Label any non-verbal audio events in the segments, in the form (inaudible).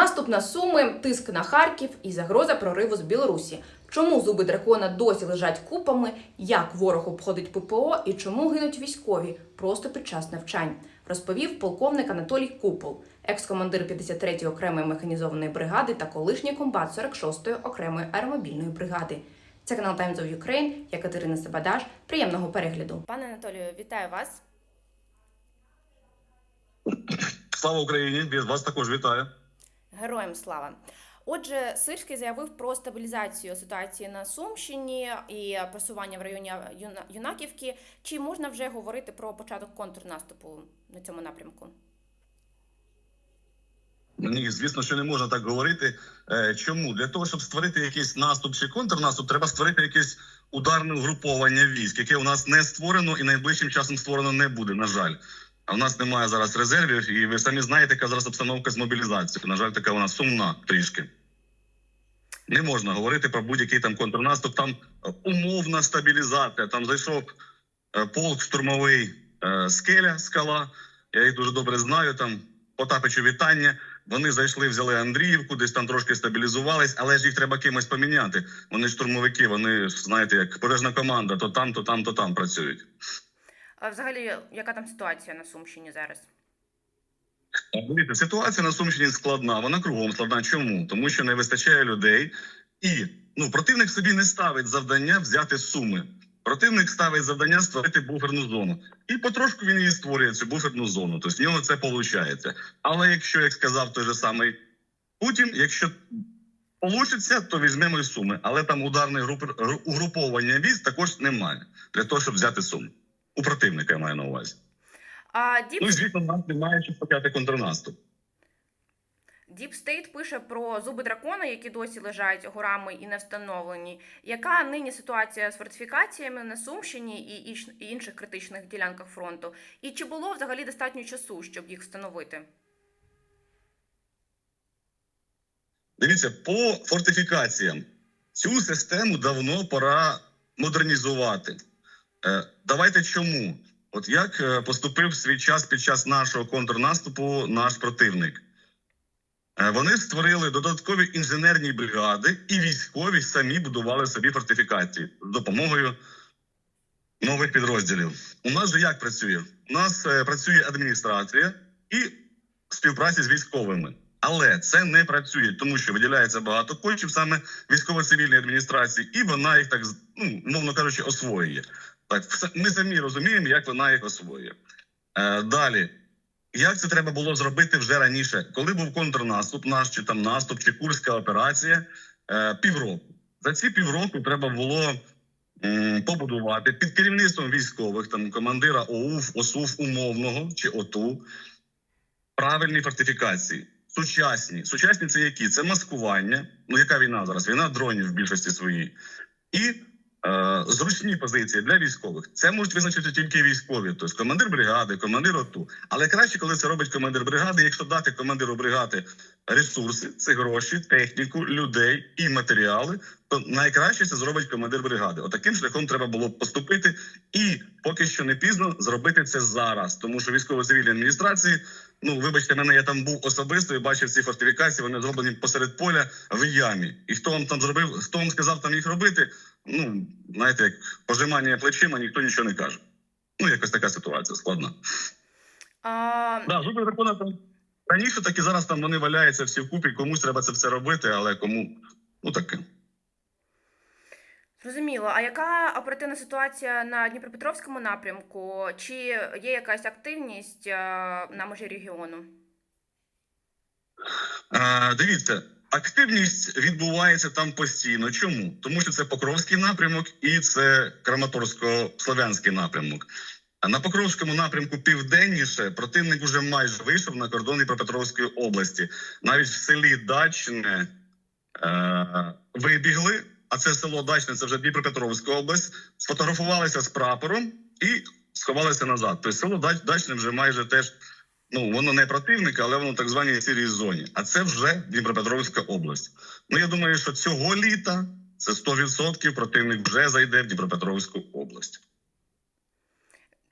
Наступ на Суми, тиск на Харків і загроза прориву з Білорусі. Чому зуби дракона досі лежать купами? Як ворог обходить ППО і чому гинуть військові просто під час навчань? Розповів полковник Анатолій Купол, екс-командир 53-ї окремої механізованої бригади та колишній комбат 46-ї окремої аеромобільної бригади. Це канал Times of Ukraine, я Катерина Сабадаш. Приємного перегляду. Пане Анатолію, вітаю вас. Слава Україні! Від вас також вітаю. Героям слава. Отже, Сирський заявив про стабілізацію ситуації на Сумщині і просування в районі Юнаківки. Чи можна вже говорити про початок контрнаступу на цьому напрямку? Ні, звісно, що не можна так говорити. Е, Чому? Для того, щоб створити якийсь наступ чи контрнаступ, треба створити якесь ударне угруповання військ, яке у нас не створено і найближчим часом створено не буде. На жаль, а в нас немає зараз резервів, і ви самі знаєте, яка зараз обстановка з мобілізацією. На жаль, така вона сумна трішки. Не можна говорити про будь-який там контрнаступ. Там е, умовна стабілізація. Там зайшов е, полк штурмовий е, скеля, скала. Я їх дуже добре знаю. Там Потапичу вітання. Вони зайшли, взяли Андріївку, десь там трошки стабілізувались, але ж їх треба кимось поміняти. Вони штурмовики, вони знаєте, як пожежна команда, то там, то там, то там працюють. А взагалі, яка там ситуація на Сумщині зараз? Ситуація на Сумщині складна. Вона кругом складна. Чому? Тому що не вистачає людей, і ну противник собі не ставить завдання взяти суми. Противник ставить завдання створити буферну зону, і потрошку він її створює цю буферну зону. Тобто в нього це виходить. Але якщо, як сказав той же самий Путін, якщо вийде, то візьмемо і суми. Але там ударне угруповання військ також немає для того, щоб взяти суми. У противника я маю на увазі. А Діп, Ну і звісно, нас немає щоб почати контрнаступ. Діп Стейт пише про зуби дракона, які досі лежать горами і не встановлені. Яка нині ситуація з фортифікаціями на Сумщині і інших критичних ділянках фронту? І чи було взагалі достатньо часу, щоб їх встановити? Дивіться, по фортифікаціям цю систему давно пора модернізувати. Е, давайте чому? От як е, поступив свій час під час нашого контрнаступу наш противник? Е, вони створили додаткові інженерні бригади, і військові самі будували собі фортифікації з допомогою нових підрозділів. У нас же як працює? У нас працює адміністрація і співпраця з військовими. Але це не працює, тому що виділяється багато коштів саме військово-цивільній адміністрації, і вона їх так ну, мовно кажучи, освоює. Так, (laughs) ми самі розуміємо, як вона їх освоює. Е, далі, як це треба було зробити вже раніше, коли був контрнаступ, наш чи там наступ, чи курська операція, е, півроку. За ці півроку треба було м, побудувати під керівництвом військових, там командира ОУФ, ОСУФ умовного чи ОТУ, правильні фортифікації. Сучасні. Сучасні це які? Це маскування. Ну, яка війна зараз? Війна дронів в більшості своїй. І зручні позиції для військових. Це можуть визначити тільки військові, тобто командир бригади, командир ОТУ. Але краще, коли це робить командир бригади, якщо дати командиру бригади ресурси, це гроші, техніку, людей і матеріали, то найкраще це зробить командир бригади. Отаким шляхом треба було поступити, і поки що не пізно зробити це зараз, тому що військово-цивільні адміністрації. Ну, вибачте, мене я там був особисто і бачив ці фортифікації. Вони зроблені посеред поля в ямі. І хто вам там зробив, хто вам сказав там їх робити? Ну знаєте, як пожимання плечима, ніхто нічого не каже. Ну, якась така ситуація складна. А, Да, зуби дракона там раніше, так і зараз там вони валяються всі вкупі. Комусь треба це все робити, але кому ну таке. Зрозуміло. А яка оперативна ситуація на Дніпропетровському напрямку? Чи є якась активність е, на межі регіону? Е, дивіться, активність відбувається там постійно. Чому? Тому що це Покровський напрямок і це Краматорсько-Слов'янський напрямок. На Покровському напрямку південніше противник вже майже вийшов на кордон Дніпропетровської області. Навіть в селі Дачне е, вибігли, а це село Дачне, це вже Дніпропетровська область, сфотографувалися з прапором і сховалися назад. Тобто село Дач- Дачне вже майже теж ну воно не противник, але воно так званій сірій зоні. А це вже Дніпропетровська область. Ну я думаю, що цього літа це 100% противник вже зайде в Дніпропетровську область.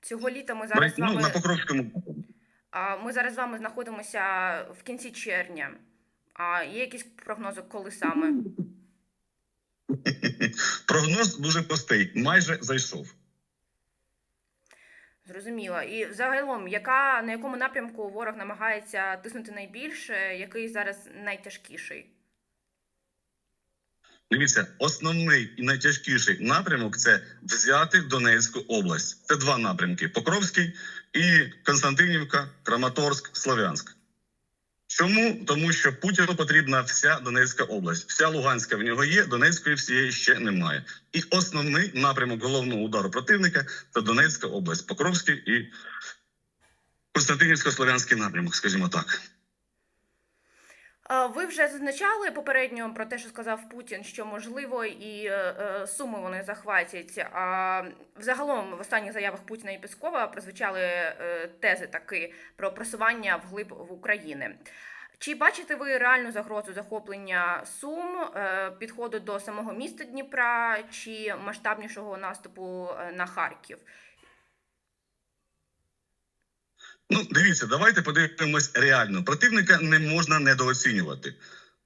Цього літа ми зараз з ну, вами на Покровському. а, ми зараз з вами знаходимося в кінці червня. А є якісь прогнози, коли саме? (laughs) Прогноз дуже простий. Майже зайшов. Зрозуміло. І взагалом, яка на якому напрямку ворог намагається тиснути найбільше, який зараз найтяжкіший? Дивіться, основний і найтяжкіший напрямок це взяти Донецьку область. Це два напрямки: Покровський і Константинівка, Краматорськ, Слов'янськ. Чому? Тому що Путіну потрібна вся Донецька область. Вся Луганська в нього є, Донецької всієї ще немає. І основний напрямок головного удару противника це Донецька область, Покровський і Константинівсько-Слов'янський напрямок, скажімо так. Ви вже зазначали попередньо про те, що сказав Путін, що можливо і е, е, суми вони захватять. А взагалом в останніх заявах Путіна і Пескова прозвучали е, тези таки про просування вглиб в України. Чи бачите ви реальну загрозу захоплення Сум, підходу до самого міста Дніпра чи масштабнішого наступу на Харків? Ну, дивіться, давайте подивимось реально. Противника не можна недооцінювати.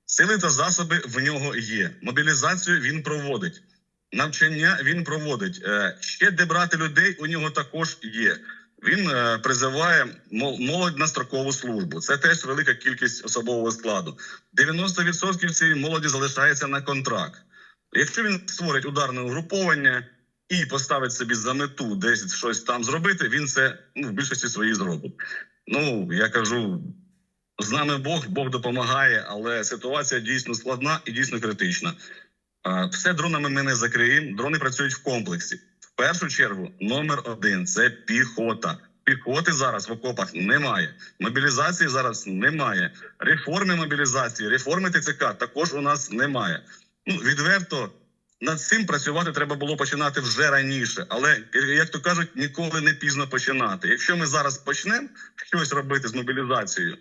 Сили та засоби в нього є. Мобілізацію він проводить, навчання він проводить. Е, ще де брати людей у нього також є. Він е, призиває мол- молодь на строкову службу. Це теж велика кількість особового складу. 90% цієї молоді залишається на контракт. Якщо він створить ударне угруповання і поставить собі за мету десь щось там зробити, він це ну, в більшості своїй зробить. Ну я кажу, з нами Бог, Бог допомагає, але ситуація дійсно складна і дійсно критична. Все дронами ми не закриємо. Дрони працюють в комплексі. В першу чергу, номер один це піхота. Піхоти зараз в окопах немає. Мобілізації зараз немає. Реформи мобілізації, реформи ТЦК також у нас немає. Ну відверто над цим працювати треба було починати вже раніше. Але як то кажуть, ніколи не пізно починати. Якщо ми зараз почнемо щось робити з мобілізацією,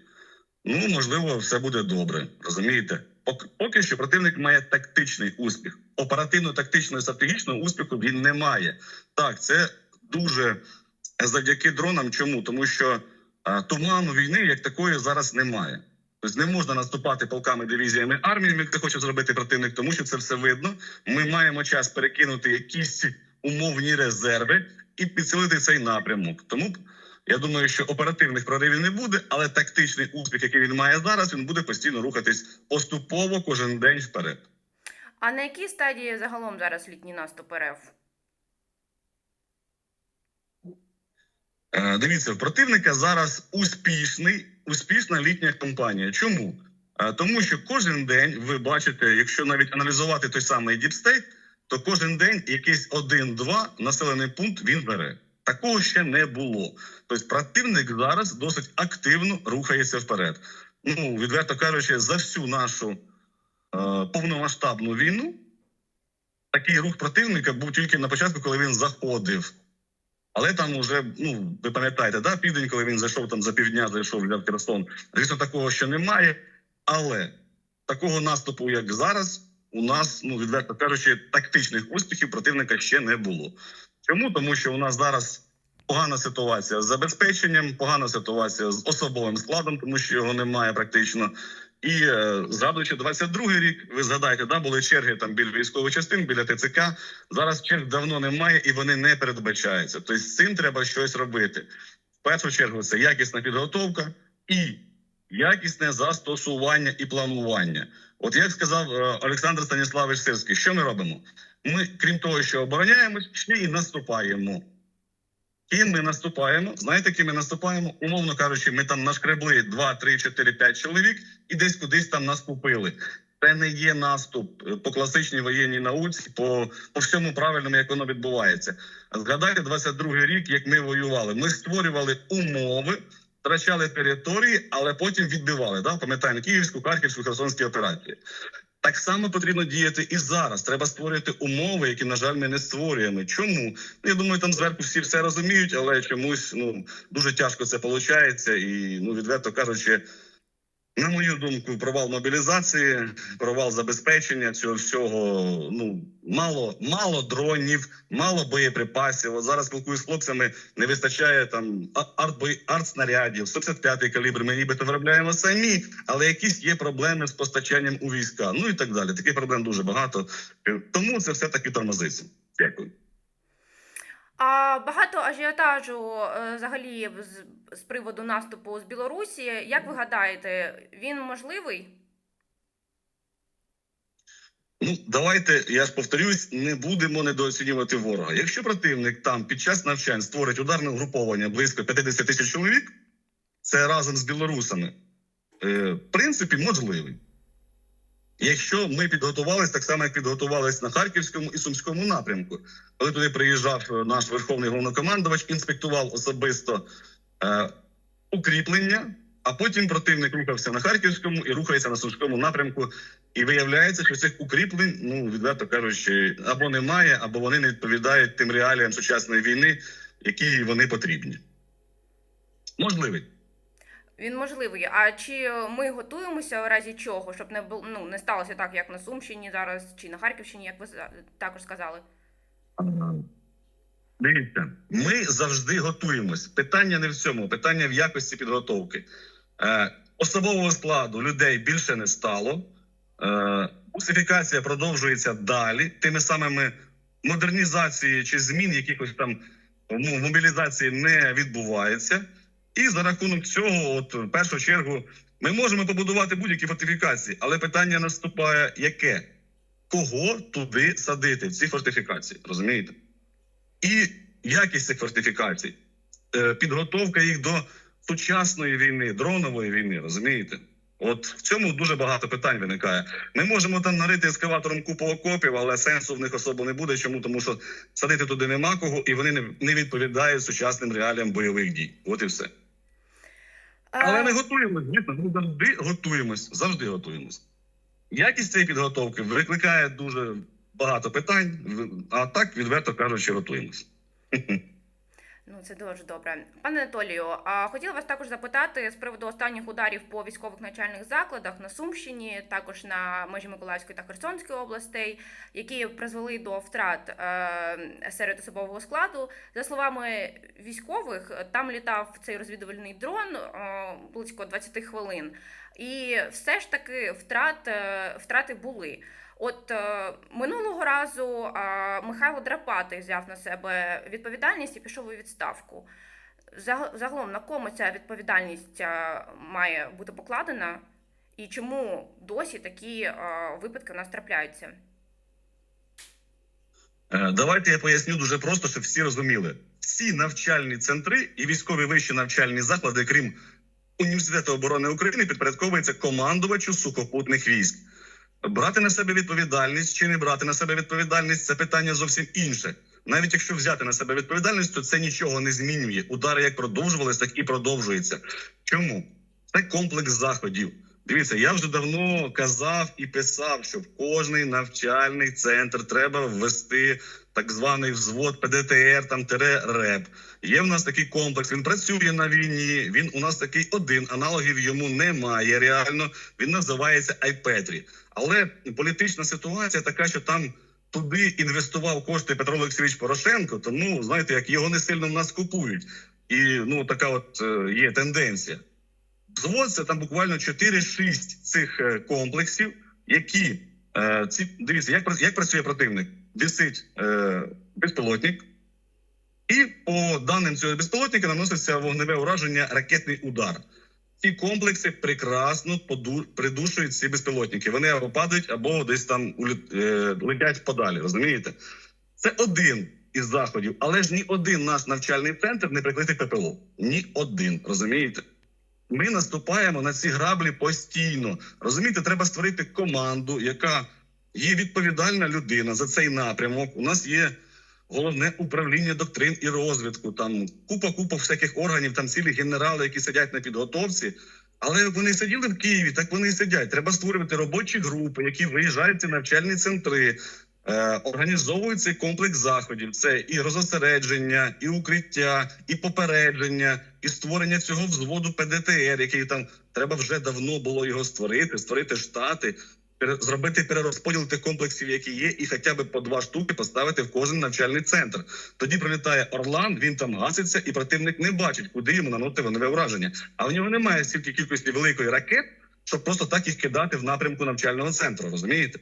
ну можливо, все буде добре. Розумієте? Пок- Поки що противник має тактичний успіх. Оперативно-тактичного і стратегічного успіху він не має. Так, це дуже завдяки дронам. Чому? Тому що а, туману війни як такої зараз немає. Тобто не можна наступати полками, дивізіями, арміями, як це хоче зробити противник, тому що це все видно. Ми маємо час перекинути якісь умовні резерви і підсилити цей напрямок. Тому я думаю, що оперативних проривів не буде, але тактичний успіх, який він має зараз, він буде постійно рухатись поступово кожен день вперед. А на якій стадії загалом зараз літній наступ РФ? Е, Дивіться, в противника зараз успішний, успішна літня кампанія. Чому? Е, Тому що кожен день ви бачите, якщо навіть аналізувати той самий діпстейт, то кожен день якийсь один-два населений пункт він бере. Такого ще не було. Тобто противник зараз досить активно рухається вперед. Ну, відверто кажучи, за всю нашу е, повномасштабну війну такий рух противника був тільки на початку, коли він заходив. Але там уже, ну ви пам'ятаєте, да, південь, коли він зайшов там за півдня, зайшов взяв Херсон. Звісно, такого ще немає. Але такого наступу, як зараз, у нас, ну відверто кажучи, тактичних успіхів противника ще не було. Чому? Тому що у нас зараз погана ситуація з забезпеченням, погана ситуація з особовим складом, тому що його немає практично. І е, згадуючи 22-й рік, ви згадаєте, да, були черги там біля військових частин, біля ТЦК. Зараз черг давно немає і вони не передбачаються. Тобто з цим треба щось робити. В першу чергу це якісна підготовка і якісне застосування і планування. От як сказав е, Олександр Станіславович Сирський, що ми робимо? Ми, крім того, що обороняємось, ще і наступаємо. Ким ми наступаємо? Знаєте, ким ми наступаємо? Умовно кажучи, ми там нашкребли 2, 3, 4, 5 чоловік і десь кудись там нас купили. Це не є наступ е, по класичній воєнній науці, по, по всьому правильному, як воно відбувається. Згадайте 22-й рік, як ми воювали. Ми створювали умови, втрачали території, але потім відбивали. Да? Пам'ятаємо Київську, Харківську, Херсонські операції. Так само потрібно діяти і зараз. Треба створювати умови, які, на жаль, ми не створюємо. Чому? Ну, я думаю, там зверху всі все розуміють, але чомусь ну дуже тяжко це виходить. І ну відверто кажучи, На мою думку, провал мобілізації, провал забезпечення цього всього. Ну мало, мало дронів, мало боєприпасів. От зараз спілкуюсь з хлопцями. Не вистачає там артснарядів, 155-й калібр. Ми нібито виробляємо самі, але якісь є проблеми з постачанням у війська. Ну і так далі. Таких проблем дуже багато. Е, Тому це все таки тормозиться. Дякую. А багато ажіотажу е, взагалі з, з приводу наступу з Білорусі. Як ви гадаєте, він можливий? Давайте, я ж повторюсь, не будемо недооцінювати ворога. Якщо противник там під час навчань створить ударне угруповання близько 50 тисяч чоловік, це разом з білорусами, е, в принципі, можливий. Якщо ми підготувалися так само, як підготувалися на Харківському і Сумському напрямку, коли туди приїжджав е, наш верховний головнокомандувач, інспектував особисто е, укріплення, а потім противник рухався на Харківському і рухається на Сумському напрямку. І виявляється, що цих укріплень, ну відверто кажучи, або немає, або вони не відповідають тим реаліям сучасної війни, які вони потрібні. Можливий. Він можливий. А чи ми готуємося в разі чого, щоб не бу- ну, не сталося так, як на Сумщині зараз, чи на Харківщині, як ви за- також сказали? Дивіться, ми завжди готуємось. Питання не в цьому, питання в якості підготовки. Е, особового складу людей більше не стало. Е, Русифікація продовжується далі. Тими самими модернізації чи змін якихось там ну, мобілізації не відбувається. І за рахунок цього, от в першу чергу, ми можемо побудувати будь-які фортифікації, але питання наступає: яке? Кого туди садити в ці фортифікації? Розумієте? і якість цих фортифікацій, е, підготовка їх до сучасної війни, дронової війни, розумієте? От в цьому дуже багато питань виникає. Ми можемо там нарити ескаватором купу окопів, але сенсу в них особо не буде. Чому? Тому що садити туди нема кого, і вони не, відповідають сучасним реаліям бойових дій. От і все. Але Е, ми готуємось, звісно, ми завжди готуємось, завжди готуємось. Якість цієї підготовки викликає дуже багато питань, а так, відверто кажучи, готуємось. (laughs) Ну, це дуже добре. Пане Анатолію, а хотіла вас також запитати з приводу останніх ударів по військових навчальних закладах на Сумщині, також на межі Миколаївської та Херсонської областей, які призвели до втрат е, серед особового складу. За словами військових, там літав цей розвідувальний дрон е, близько 20 хвилин, і все ж таки втрат, е, втрати були. От е, минулого разу е, Михайло Драпатий взяв на себе відповідальність і пішов у відставку. Заг- Загалом на кому ця відповідальність е, має бути покладена, і чому досі такі випадки у нас трапляються? Давайте я поясню дуже просто, щоб всі розуміли. Всі навчальні центри і військові вищі навчальні заклади, крім Університету оборони України, підпорядковуються командувачу сухопутних військ. Брати на себе відповідальність чи не брати на себе відповідальність це питання зовсім інше. Навіть якщо взяти на себе відповідальність, то це нічого не змінює. Удари як продовжувалися, так і продовжуються. Чому? Це комплекс заходів. Дивіться, я вже давно казав і писав, що в кожний навчальний центр треба ввести так званий взвод ПДТР, там тире РЕБ. Є в нас такий комплекс. Він працює на війні. Він у нас такий один. Аналогів йому немає. Реально він називається Айпетрі. Але політична ситуація така, що там туди інвестував кошти Петро Олексійович Порошенко. Тому знаєте, як його не сильно в нас купують, і ну така от е, є тенденція. Це там буквально 4-6 цих е, комплексів, які е, ці дивіться, як як працює противник. Висить е, безпілотник, і по даним цього безпілотника наноситься вогневе ураження, ракетний удар. Ці комплекси прекрасно придушують ці безпілотники. Вони або падають, або десь там е, летять подалі. Розумієте? Це один із заходів, але ж ні один наш навчальний центр не прикритий ППО. Ні один, розумієте? Ми наступаємо на ці граблі постійно. Розумієте, треба створити команду, яка є відповідальна людина за цей напрямок. У нас є головне управління доктрин і розвитку. Там купа купа всяких органів, там цілі генерали, які сидять на підготовці. Але вони сиділи в Києві, так вони і сидять. Треба створювати робочі групи, які виїжджають в ці навчальні центри, е, організовують цей комплекс заходів. Це і розосередження, і укриття, і попередження, і створення цього взводу ПДТР, який там Треба вже давно було його створити, створити штати, зробити перерозподіл тих комплексів, які є, і хоча б по два штуки поставити в кожен навчальний центр. Тоді прилітає Орлан, він там гаситься, і противник не бачить, куди йому наносити вогневе враження. А в нього немає стільки кількості великої ракет, щоб просто так їх кидати в напрямку навчального центру. Розумієте?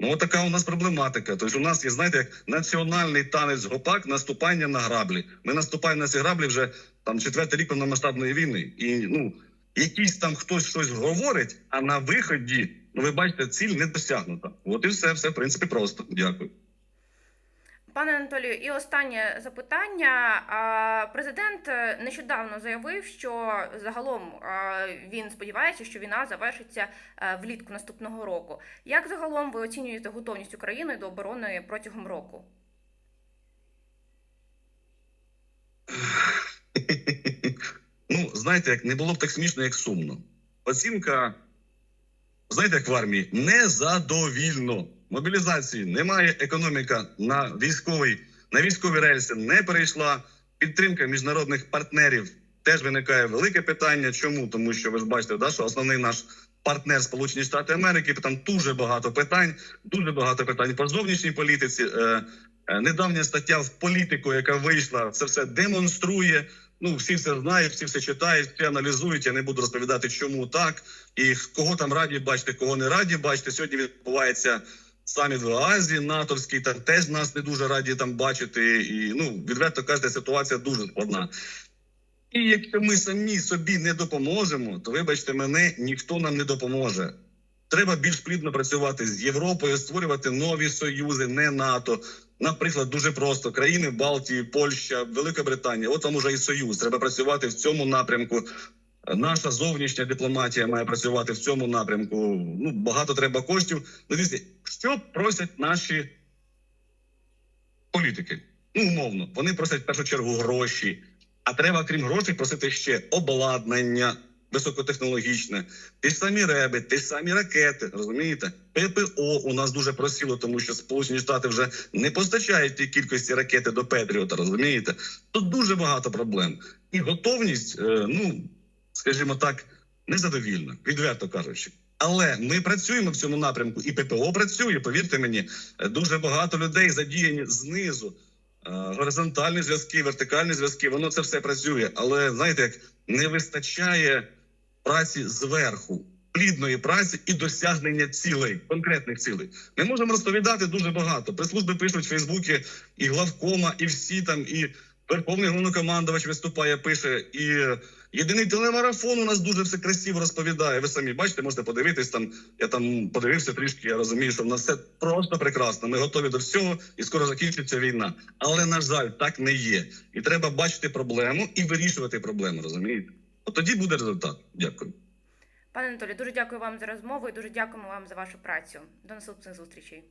Ну, така у нас проблематика. Тобто, у нас є, знаєте, як національний танець гопак, наступання на граблі. Ми наступаємо на ці граблі вже там четвертий рік повномасштабної війни. І ну якийсь там хтось щось говорить, а на виході, ну ви бачите, ціль не досягнута. От і все, все в принципі просто. Дякую. Пане Анатолію, і останнє запитання. Президент е, нещодавно заявив, що загалом е, він сподівається, що війна завершиться е, влітку наступного року. Як загалом ви оцінюєте готовність України до оборони протягом року? (laughs) знаєте, як не було б так смішно, як сумно. Оцінка, знаєте, як в армії, незадовільно. Мобілізації немає, економіка на військовий, на військові рельси не перейшла. Підтримка міжнародних партнерів теж виникає велике питання. Чому? Тому що ви ж бачите, да, що основний наш партнер Сполучені Штати Америки, там дуже багато питань, дуже багато питань по зовнішній політиці. Е, е, недавня стаття в політику, яка вийшла, це все демонструє. Ну, всі все знають, всі все читають, всі аналізують. Я не буду розповідати, чому так і кого там раді бачити, кого не раді бачити. Сьогодні відбувається саміт в Азії, натовський, там теж нас не дуже раді там бачити. І ну відверто кажете, ситуація дуже складна. І якщо ми самі собі не допоможемо, то вибачте мене, ніхто нам не допоможе. Треба більш плідно працювати з Європою, створювати нові союзи, не НАТО. Наприклад, дуже просто країни Балтії, Польща, Велика Британія. От там уже і союз. Треба працювати в цьому напрямку. Наша зовнішня дипломатія має працювати в цьому напрямку. Ну багато треба коштів. Ну, дивіться, що просять наші політики? Ну, умовно, вони просять в першу чергу гроші. А треба, крім грошей, просити ще обладнання високотехнологічне, ті ж самі реби, ті ж самі ракети. Розумієте? ППО у нас дуже просіло, тому що Сполучені Штати вже не постачають ті кількості ракети до Петріота. Розумієте? Тут дуже багато проблем. І готовність, е, ну скажімо так, незадовільна, відверто кажучи. Але ми працюємо в цьому напрямку, і ППО працює. Повірте мені, дуже багато людей задіяні знизу. Е, Горизонтальні зв'язки, вертикальні зв'язки, воно це все працює. Але знаєте, як не вистачає праці зверху, плідної праці і досягнення цілей, конкретних цілей. Ми можемо розповідати дуже багато. Прес-служби пишуть в Фейсбуці і главкома, і всі там, і Верховний головнокомандувач виступає, пише, і єдиний телемарафон у нас дуже все красиво розповідає. Ви самі бачите, можете подивитись там. Я там подивився трішки. Я розумію, що в нас все просто прекрасно. Ми готові до всього, і скоро закінчиться війна. Але на жаль, так не є. І треба бачити проблему і вирішувати проблему. Розумієте? Ну, тоді буде результат. Дякую. Пане Анатолію, дуже дякую вам за розмову і дуже дякуємо вам за вашу працю. До наступних зустрічей.